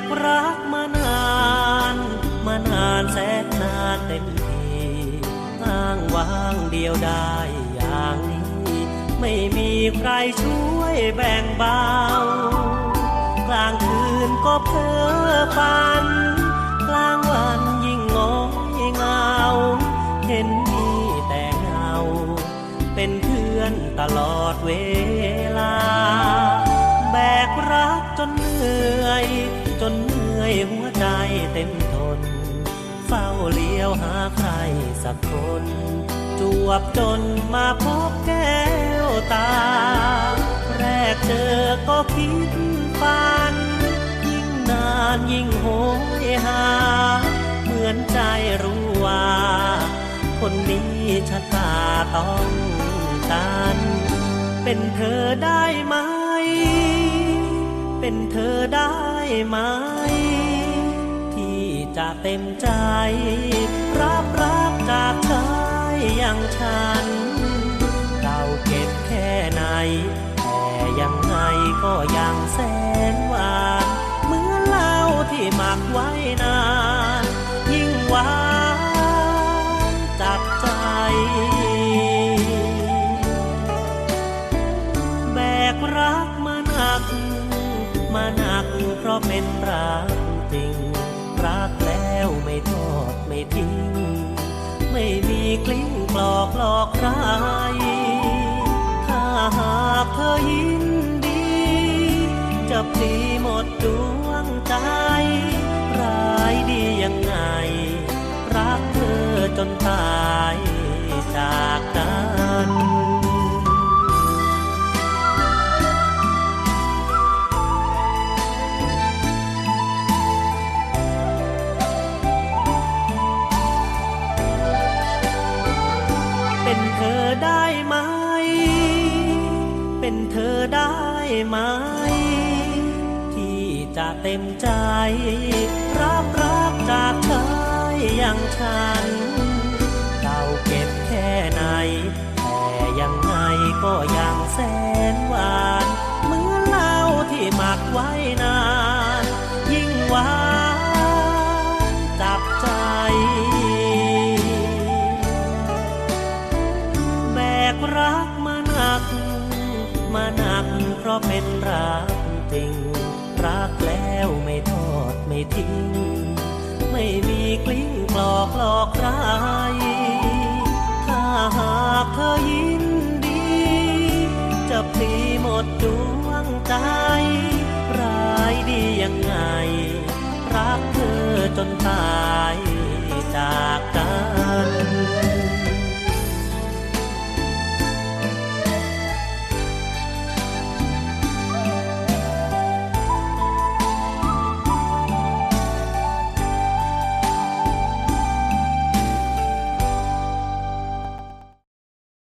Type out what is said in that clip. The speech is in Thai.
กรักมานาน มานานแสนนานเต็มทีอ้างว้างเดียวได้อย่างนี้ ไม่มีใครช่วยแบ่งเบากลางคืนก็เพ้อฝัน กลางวันยิ่งงอยเงา เห็นมีแต่เงา เป็นเพื่อนตลอดเวลา จนเหนื่อยหัวใจเต็มทน เฝ้าเลี้ยวหาใครสักคน จวบจนมาพบแก้วตา แรกเจอก็คิดฝัน ยิ่งนานยิ่งโหยหา เหมือนใจรู้ว่า คนนี้ชะตาต้องกันเป็นเธอได้ไหม เป็นเธอได้ ไหม ที่จะเต็มใจ รับรักจากชายอย่างฉัน มาหนักเพราะเป็นรักจริง รักแล้วไม่ทอดไม่ทิ้ง ไม่มีกลิ้งกลอกหลอกใคร ถ้าหากเธอยินดี จะพลีหมดดวงใจร้ายดียังไง รักเธอจนตาย เป็นเธอได้ไหม ที่จะเต็มใจ รับรักจากเธออย่างฉัน มาหนักเพราะเป็นรักจริง รักแล้วไม่ทอดไม่ทิ้ง ไม่มีกลิ้งกลอกหลอกใครถ้าหากเธอยินดี จะพลีหมดดวงใจร้ายดียังไง รักเธอจนตาย